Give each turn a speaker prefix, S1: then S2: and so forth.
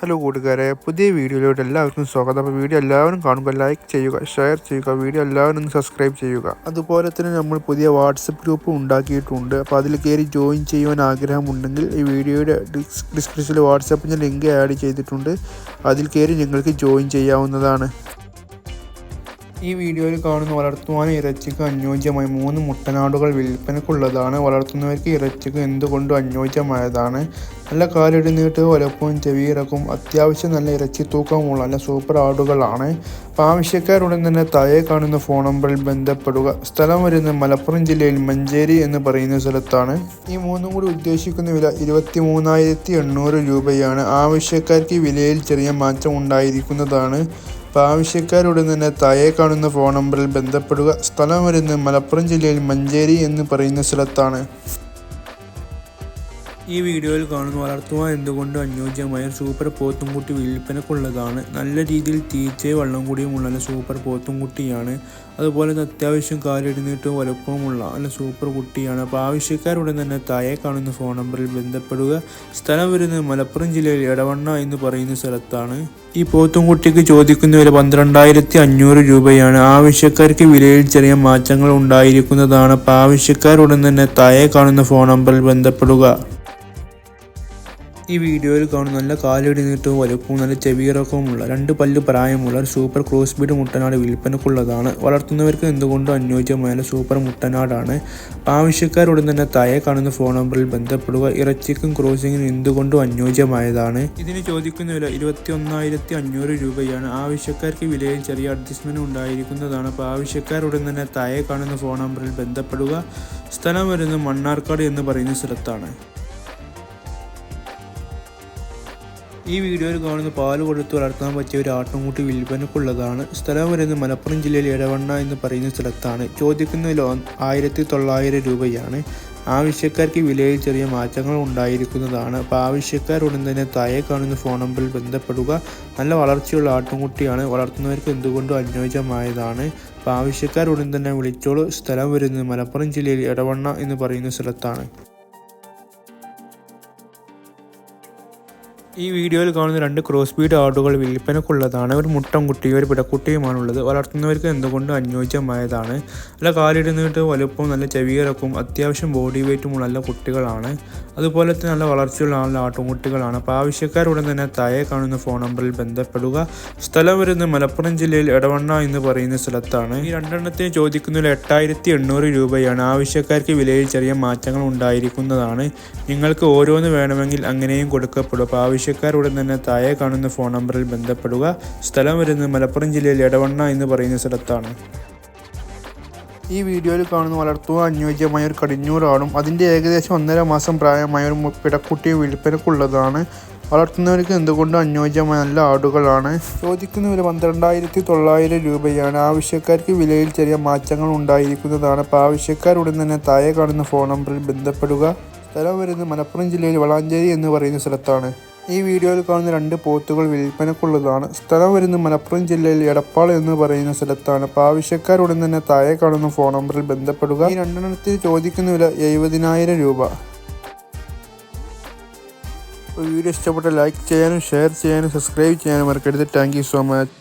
S1: Hello കൂട്ടുകാരെ പുതിയ വീഡിയോയിലോട്ട് എല്ലാവർക്കും സ്വാഗതം. അപ്പോൾ വീഡിയോ എല്ലാവരും കാണുക ലൈക്ക് ചെയ്യുക ഷെയർ ചെയ്യുക വീഡിയോ എല്ലാവരും സബ്സ്ക്രൈബ് ചെയ്യുക. അതുപോലെ തന്നെ നമ്മൾ പുതിയ വാട്സപ്പ് ഗ്രൂപ്പ് ഉണ്ടാക്കിയിട്ടുണ്ട്. അപ്പോൾ അതിൽ കയറി ജോയിൻ ചെയ്യുവാൻ ആഗ്രഹമുണ്ടെങ്കിൽ ഈ വീഡിയോയുടെ ഡിസ് ഡിസ്ക്രിപ്ഷനിൽ വാട്സപ്പിന്റെ ലിങ്ക് ആഡ് ചെയ്തിട്ടുണ്ട്. അതിൽ കയറി നിങ്ങൾക്ക് ജോയിൻ ചെയ്യാവുന്നതാണ്. ഈ വീഡിയോയിൽ കാണുന്ന വളർത്തുവാൻ ഇറച്ചിക്ക് അനുയോജ്യമായ മൂന്ന് മുട്ടനാടുകൾ വിൽപ്പനക്കുള്ളതാണ് വളർത്തുന്നവർക്ക് ഇറച്ചിക്ക് എന്തുകൊണ്ടും അനുയോജ്യമായതാണ്. നല്ല കാലിടി നീട്ട് വലപ്പവും ചെവിയിറക്കും അത്യാവശ്യം നല്ല ഇറച്ചി തൂക്കമുള്ള നല്ല സൂപ്പർ ആടുകളാണ്. ആവശ്യക്കാരുടൻ തന്നെ താഴെ കാണുന്ന ഫോൺ നമ്പറിൽ ബന്ധപ്പെടുക. സ്ഥലം വരുന്നത് മലപ്പുറം ജില്ലയിൽ മഞ്ചേരി എന്ന് പറയുന്ന സ്ഥലത്താണ്. ഈ മൂന്നും കൂടി ഉദ്ദേശിക്കുന്ന വില ഇരുപത്തി മൂന്നായിരത്തി എണ്ണൂറ് രൂപയാണ്. ആവശ്യക്കാർക്ക് വിലയിൽ ചെറിയ മാറ്റം ഉണ്ടായിരിക്കുന്നതാണ്. ആവശ്യക്കാരോട് തന്നെ താഴെ കാണുന്ന ഫോൺ നമ്പറിൽ ബന്ധപ്പെടുക. സ്ഥലം വരുന്നത് മലപ്പുറം ജില്ലയിൽ മഞ്ചേരി എന്ന് പറയുന്ന സ്ഥലത്താണ്. ഈ വീഡിയോയിൽ കാണുന്ന വളർത്തുക എന്തുകൊണ്ട് അനുയോജ്യമായ സൂപ്പർ പോത്തുംകുട്ടി വിൽപ്പനക്കുള്ളതാണ്? നല്ല രീതിയിൽ തീറ്റയും വെള്ളം കൂടിയുമുള്ള നല്ല സൂപ്പർ പോത്തുംകുട്ടിയാണ്. അതുപോലെ തന്നെ അത്യാവശ്യം കാലിടുന്നിട്ടും വലുപ്പമുള്ള നല്ല സൂപ്പർ കുട്ടിയാണ്. അപ്പോൾ ആവശ്യക്കാരുടൻ തന്നെ താഴെ കാണുന്ന ഫോൺ നമ്പറിൽ ബന്ധപ്പെടുക. സ്ഥലം വരുന്നത് മലപ്പുറം ജില്ലയിൽ എടവണ്ണ എന്ന് പറയുന്ന സ്ഥലത്താണ്. ഈ പോത്തുംകുട്ടിക്ക് ചോദിക്കുന്ന വില പന്ത്രണ്ടായിരത്തി അഞ്ഞൂറ് രൂപയാണ്. ആവശ്യക്കാർക്ക് വിലയിൽ ചെറിയ മാറ്റങ്ങൾ ഉണ്ടായിരിക്കുന്നതാണ്. അപ്പോൾ ആവശ്യക്കാരുടൻ തന്നെ താഴെ കാണുന്ന ഫോൺ നമ്പറിൽ ബന്ധപ്പെടുക. ഈ വീഡിയോയിൽ കാണുന്ന നല്ല കാലിടി നീട്ടവും വലുപ്പവും നല്ല ചെവിയിറക്കവുമുള്ള രണ്ട് പല്ല് പ്രായമുള്ള ഒരു സൂപ്പർ ക്രോസ് ബീഡ് മുട്ടനാട് വിൽപ്പനക്കുള്ളതാണ് വളർത്തുന്നവർക്ക് എന്തുകൊണ്ടും അനുയോജ്യമായ സൂപ്പർ മുട്ടനാടാണ്. ആവശ്യക്കാരോട് തന്നെ താഴെ കാണുന്ന ഫോൺ നമ്പറിൽ ബന്ധപ്പെടുക ഇറച്ചിക്കും ക്രോസിങ്ങിനും എന്തുകൊണ്ടും അനുയോജ്യമായതാണ്. ഇതിന് ചോദിക്കുന്ന വില ഇരുപത്തി ഒന്നായിരത്തി അഞ്ഞൂറ് രൂപയാണ്. ആവശ്യക്കാർക്ക് വിലയിൽ ചെറിയ അഡ്ജസ്റ്റ്മെന്റ് ഉണ്ടായിരിക്കുന്നതാണ്. അപ്പോൾ ആവശ്യക്കാരുടൻ തന്നെ താഴെ കാണുന്ന ഫോൺ നമ്പറിൽ ബന്ധപ്പെടുക സ്ഥലം വരുന്നത് മണ്ണാർക്കാട് എന്ന് പറയുന്ന സ്ഥലത്താണ്. ഈ വീഡിയോയിൽ കാണുന്ന പാൽ കൊടുത്ത് വളർത്താൻ പറ്റിയ ഒരു ആട്ടുംകൂട്ടി വിൽപ്പനക്കുള്ളതാണ്. സ്ഥലം വരുന്നത് മലപ്പുറം ജില്ലയിൽ ഇടവണ്ണ എന്ന് പറയുന്ന സ്ഥലത്താണ്. ചോദിക്കുന്ന ലോൺ ആയിരത്തി തൊള്ളായിരം രൂപയാണ്. ആവശ്യക്കാർക്ക് വിലയിൽ ചെറിയ മാറ്റങ്ങൾ ഉണ്ടായിരിക്കുന്നതാണ്. അപ്പോൾ ആവശ്യക്കാർ ഉടൻ തന്നെ താഴെ കാണുന്ന ഫോൺ നമ്പറിൽ ബന്ധപ്പെടുക. നല്ല വളർച്ചയുള്ള ആട്ടുംകുട്ടിയാണ്. വളർത്തുന്നവർക്ക് എന്തുകൊണ്ടും അനുയോജ്യമായതാണ്. അപ്പോൾ ആവശ്യക്കാർ ഉടൻ തന്നെ വിളിച്ചോളൂ. സ്ഥലം വരുന്നത് മലപ്പുറം ജില്ലയിൽ ഇടവണ്ണ എന്ന് പറയുന്ന സ്ഥലത്താണ്. ഈ വീഡിയോയിൽ കാണുന്ന രണ്ട് ക്രോസ് ബീഡ് ആടുകൾ വിൽപ്പനക്കുള്ളതാണ്. ഒരു മുട്ടൻകുട്ടിയും ഒരു പിടക്കുട്ടിയുമാണുള്ളത്. വളർത്തുന്നവർക്ക് എന്തുകൊണ്ടും അനുയോജ്യമായതാണ്? നല്ല കാലിടുന്നിട്ട് വലുപ്പവും നല്ല ചെവിയിറക്കും അത്യാവശ്യം ബോഡി വെയ്റ്റുമുള്ള നല്ല കുട്ടികളാണ്. അതുപോലെ തന്നെ നല്ല വളർച്ചയുള്ള നല്ല ആട്ടുംകുട്ടികളാണ്. അപ്പോൾ ആവശ്യക്കാരുടൻ തന്നെ താഴെ കാണുന്ന ഫോൺ നമ്പറിൽ ബന്ധപ്പെടുക. സ്ഥലം വരുന്നത് മലപ്പുറം ജില്ലയിൽ എടവണ്ണ എന്ന് പറയുന്ന സ്ഥലത്താണ്. ഈ രണ്ടെണ്ണത്തിന് ചോദിക്കുന്നതിൽ എട്ടായിരത്തി എണ്ണൂറ് രൂപയാണ്. ആവശ്യക്കാർക്ക് വിലയിൽ ചെറിയ മാറ്റങ്ങൾ ഉണ്ടായിരിക്കുന്നതാണ്. നിങ്ങൾക്ക് ഓരോന്ന് വേണമെങ്കിൽ അങ്ങനെയും കൊടുക്കപ്പെടും. അപ്പോൾ ആവശ്യക്കാരുടൻ തന്നെ താഴെ കാണുന്ന ഫോൺ നമ്പറിൽ ബന്ധപ്പെടുക. സ്ഥലം വരുന്നത് മലപ്പുറം ജില്ലയിൽ എടവണ്ണ എന്ന് പറയുന്ന സ്ഥലത്താണ്. ഈ വീഡിയോയിൽ കാണുന്ന വളർത്തുവാൻ അനുയോജ്യമായ ഒരു കടിഞ്ഞൂറാടും അതിന്റെ ഏകദേശം ഒന്നര മാസം പ്രായമായ ഒരു പിടക്കുട്ടി വിൽപ്പനക്കുള്ളതാണ്. വളർത്തുന്നവർക്ക് എന്തുകൊണ്ടും അനുയോജ്യമായ നല്ല ആടുകളാണ്? ചോദിക്കുന്ന വില പന്ത്രണ്ടായിരത്തി തൊള്ളായിരം രൂപയാണ്. ആവശ്യക്കാർക്ക് വിലയിൽ ചെറിയ മാറ്റങ്ങൾ ഉണ്ടായിരിക്കുന്നതാണ്. അപ്പോൾ ആവശ്യക്കാരുടൻ തന്നെ താഴെ കാണുന്ന ഫോൺ നമ്പറിൽ ബന്ധപ്പെടുക. സ്ഥലം വരുന്നത് മലപ്പുറം ജില്ലയിൽ വളാഞ്ചേരി എന്ന് പറയുന്ന സ്ഥലത്താണ്. ഈ വീഡിയോയിൽ കാണുന്ന രണ്ട് പോത്തുകൾ വിൽപ്പനക്കുള്ളതാണ്. സ്ഥലം വരുന്ന മലപ്പുറം ജില്ലയിൽ എടപ്പാൾ എന്ന് പറയുന്ന സ്ഥലത്താണ്. അപ്പോൾ ആവശ്യക്കാരുടൻ തന്നെ താഴെ കാണുന്ന ഫോൺ നമ്പറിൽ ബന്ധപ്പെടുക. ഈ രണ്ടെണ്ണത്തിന് ചോദിക്കുന്ന വില എഴുപതിനായിരം രൂപ. വീഡിയോ ഇഷ്ടപ്പെട്ട ലൈക്ക് ചെയ്യാനും ഷെയർ ചെയ്യാനും സബ്സ്ക്രൈബ് ചെയ്യാനും മറക്കരുത്. Thank you so much.